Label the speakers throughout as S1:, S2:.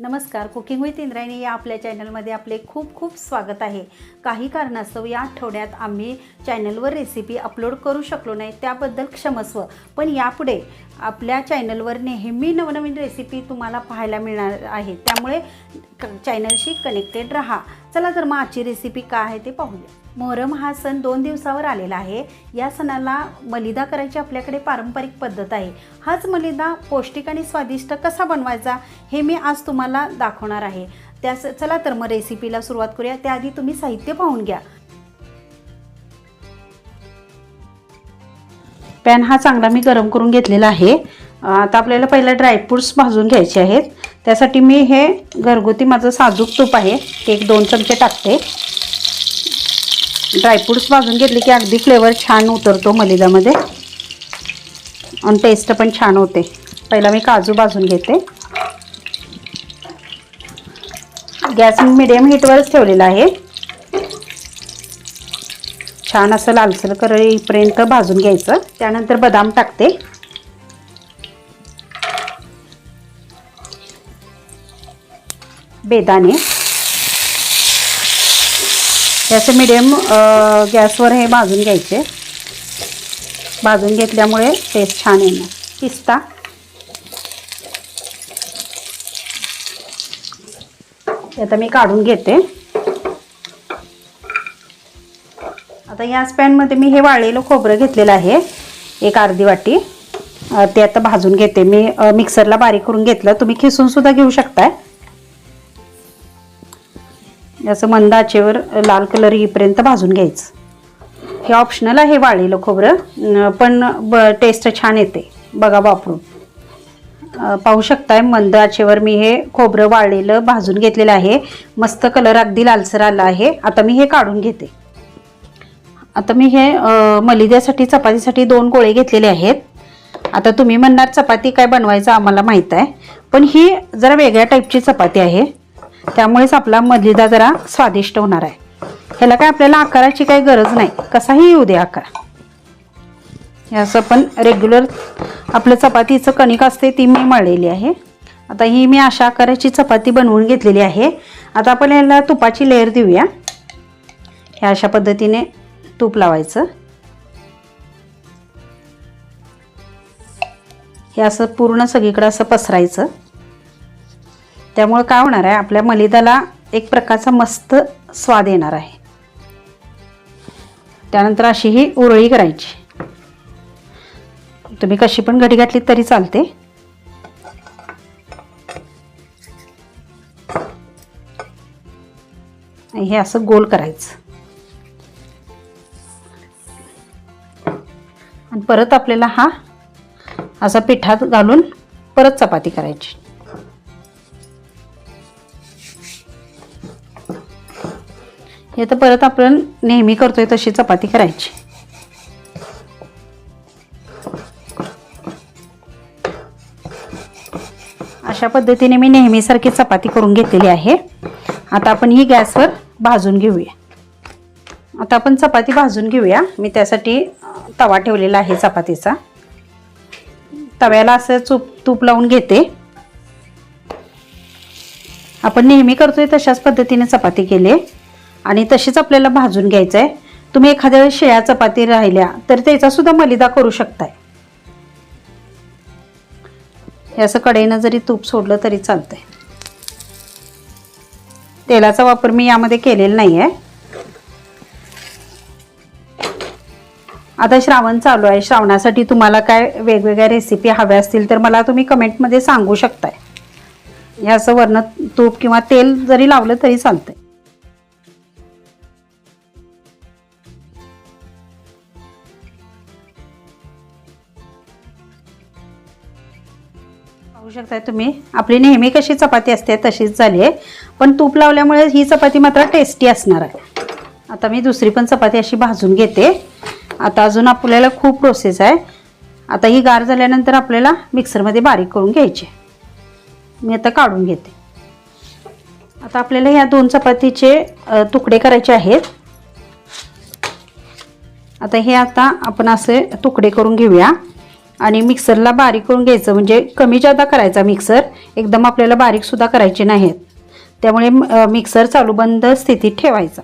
S1: नमस्कार cooking with Indrayani या आपल्या चॅनलमध्ये आपले खूप खूप स्वागत आहे. काही कारणास्तव या आठवड्यात आम्ही चॅनलवर रेसिपी अपलोड करू शकलो नाही त्याबद्दल क्षमस्व. पण यापुढे आपल्या चॅनलवर नेहमी नवनवीन रेसिपी तुम्हाला पाहायला मिळणार आहे. त्यामुळे क चॅनलशी कनेक्टेड राहा. चला तर मग आजची रेसिपी काय आहे ते पाहूया. मोहरम हा सण दोन दिवसावर आलेला आहे. या सणाला मलिदा करायची आपल्याकडे पारंपरिक पद्धत आहे. हाच मलिदा पौष्टिक आणि स्वादिष्ट कसा बनवायचा हे मी आज तुम्हाला दाखवणार आहे. त्यास चला तर मग रेसिपीला सुरुवात करूया. त्याआधी तुम्ही साहित्य पाहून घ्या. पॅन हा चांगला मी गरम करून घेतलेला आहे. आता आपल्याला पहिला ड्रायफ्रूट्स भाजून घ्यायचे आहेत. त्यासाठी मी हे घरगुती माझं साजूक तूप आहे. ते एक दोन चमचे टाकते. ड्रायफ्रूट्स भाजून घेतले की अगदी फ्लेवर छान उतरतो मलिदामध्ये. आणि टेस्ट पण छान होते. पहिला मी काजू भाजून घेते. गॅस मिडियम हीटवरच ठेवलेला आहे. छान असं लालसर करेपर्यंत भाजून घ्यायचं. त्यानंतर बदाम टाकते. बेदाणे. याचे मिडियम गॅसवर हे भाजून घ्यायचे. भाजून घेतल्यामुळे टेस्ट छान येणार. पिस्ता. ते आता मी काढून घेते. आता गॅस पॅनमध्ये मी हे वाळलेलं खोबरं घेतलेलं आहे. एक अर्धी वाटी. ते आता भाजून घेते. मी मिक्सरला बारीक करून घेतलं. तुम्ही खिसून सुद्धा घेऊ शकताय. असं मंद आचेवर लाल कलर येईपर्यंत भाजून घ्यायचं. हे ऑप्शनल आहे वाळलेलं खोबरं. पण ब टेस्ट छान येते. बघा वापरून. पाहू शकताय मंद आचेवर मी हे खोबरं वाळलेलं भाजून घेतलेलं आहे. मस्त कलर अगदी लालसर आला आहे. आता मी हे काढून घेते. आता मी हे मलिद्यासाठी चपातीसाठी दोन गोळे घेतलेले आहेत. आता तुम्ही म्हणणार चपाती काय बनवायचं आम्हाला माहीत आहे. पण ही जरा वेगळ्या टाईपची चपाती आहे. त्यामुळेच आपला मधलीदा जरा स्वादिष्ट होणार आहे. ह्याला काय आपल्याला आकाराची काही गरज नाही. कसाही येऊ दे आकार. हे असं पण रेग्युलर आपलं चपातीचं कणिक असते ती मी मळलेली आहे. आता ही मी अशा आकाराची चपाती बनवून घेतलेली आहे. आता आपण याला तुपाची लेअर देऊया. ह्या अशा पद्धतीने तूप लावायचं. हे असं पूर्ण सगळीकडं असं पसरायचं. त्यामुळे काय होणार आहे? आपल्या मलिदाला एक प्रकारचा मस्त स्वाद येणार आहे. त्यानंतर अशी ही उरळी करायची. तुम्ही कशी पण घडी घातली तरी चालते. हे असं गोल करायचं. आणि परत आपल्याला हा असा पिठात घालून परत चपाती करायची. हे तर परत आपण नेहमी करतोय तशी चपाती करायची. अशा पद्धतीने मी नेहमीसारखी चपाती करून घेतलेली आहे. आता आपण ही गॅसवर भाजून घेऊया. आता आपण चपाती भाजून घेऊया. मी त्यासाठी तवा ठेवलेला आहे चपातीचा. तव्याला असं चूप तूप लावून घेते. आपण नेहमी करतोय तशाच पद्धतीने चपाती केली. आणि तशीच आपल्याला भाजून घ्यायचं आहे तुम्ही एखाद्या वेळेस शेळ्या चपाती राहिल्या तर त्याचा सुद्धा मलिदा करू शकताय. हे असं कढईनं जरी तूप सोडलं तरी चालतंय. तेलाचा वापर मी यामध्ये केलेला नाही आहे आता श्रावण चालू आहे. श्रावणासाठी तुम्हाला काय वेगवेगळ्या रेसिपी हव्या असतील तर मला तुम्ही कमेंटमध्ये सांगू शकताय. हे असं वरनं तूप किंवा तेल जरी लावलं तरी चालतंय. पाहू शकताय तुम्ही. आपली नेहमी कशी चपाती असते तशीच झाली आहे. पण तूप लावल्यामुळे ही चपाती मात्र टेस्टी असणार आहे. आता मी दुसरी पण चपाती अशी भाजून घेते. आता अजून आपल्याला खूप प्रोसेस आहे. आता ही गार झाल्यानंतर आपल्याला मिक्सरमध्ये बारीक करून घ्यायची मी आता काढून घेते. आता आपल्याला ह्या दोन चपातीचे तुकडे करायचे आहेत. आता हे आता आपण असे तुकडे करून घेऊया. आणि मिक्सरला बारीक करून घ्यायचं. म्हणजे कमी जादा करायचा मिक्सर एकदम आपल्याला बारीकसुद्धा करायचे नाहीत. त्यामुळे मिक्सर चालू बंद स्थितीत ठेवायचा.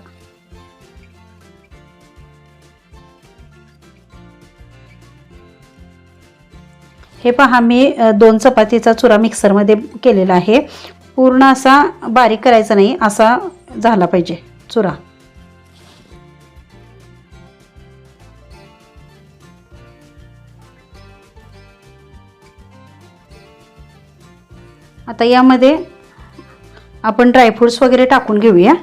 S1: हे पहा मी दोन चपातीचा चुरा मिक्सरमध्ये केलेला आहे. पूर्ण असा बारीक करायचा नाही असा झाला पाहिजे चुरा. आता यामध्ये आपण ड्रायफ्रूट्स वगैरे टाकून घेऊया.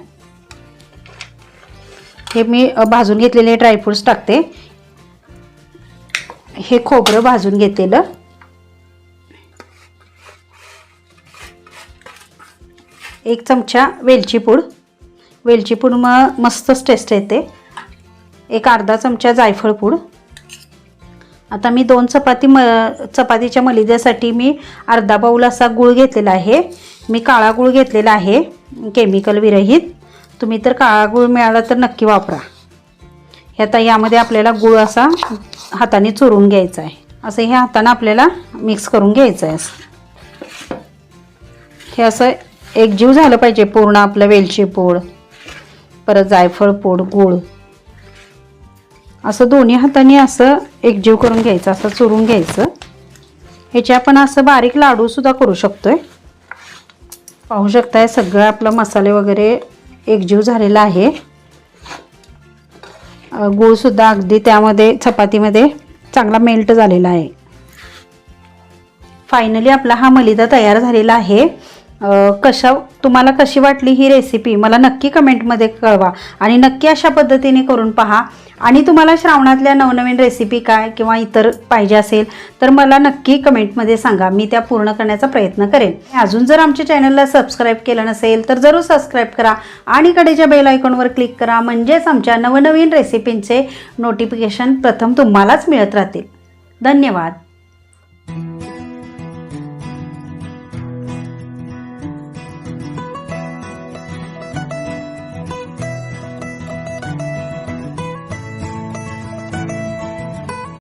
S1: हे मी भाजून घेतलेले ड्रायफ्रूट्स टाकते. हे खोबरं भाजून घेतलेलं. एक चमचा वेलची पूड. वेलची पूड मग मस्तच टेस्ट येते. एक अर्धा चमचा जायफळ पूड. आता मी दोन चपाती म चपातीच्या मलिद्यासाठी मी अर्धा बाऊल असा गूळ घेतलेला आहे. मी काळा गूळ घेतलेला आहे केमिकल विरहित. तुम्ही तर काळा गूळ मिळाला तर नक्की वापरा. हे आता यामध्ये आपल्याला गूळ असा हाताने चुरून घ्यायचा आहे. असं हे हाताने आपल्याला मिक्स करून घ्यायचं आहे असं. हे असं एकजीव झालं पाहिजे पूर्ण आपलं वेलची पूड परत जायफळ पूड गूळ. असं दोन्ही हाताने असं एकजीव करून घ्यायचं असं चुरून घ्यायचं. ह्याचे आपण असं बारीक लाडूसुद्धा करू शकतोय. पाहू शकताय सगळं आपलं मसाले वगैरे एकजीव झालेला आहे. गूळसुद्धा अगदी त्यामध्ये चपातीमध्ये चांगला मेल्ट झालेला आहे. फायनली आपला हा मलिदा तयार झालेला आहे. कशा तुम्हाला कशी वाटली ही रेसिपी मला नक्की कमेंटमध्ये कळवा. आणि नक्की अशा पद्धतीने करून पहा. आणि तुम्हाला श्रावणातल्या नवनवीन रेसिपी काय किंवा इतर पाहिजे असेल तर मला नक्की कमेंटमध्ये सांगा. मी त्या पूर्ण करण्याचा प्रयत्न करेन. अजून जर आमच्या चॅनलला सबस्क्राईब केलं नसेल तर जरूर सबस्क्राईब करा आणि कडेच्या बेल आयकॉनवर क्लिक करा. म्हणजेच आमच्या नवनवीन रेसिपींचे नोटिफिकेशन प्रथम तुम्हालाच मिळत राहतील. धन्यवाद.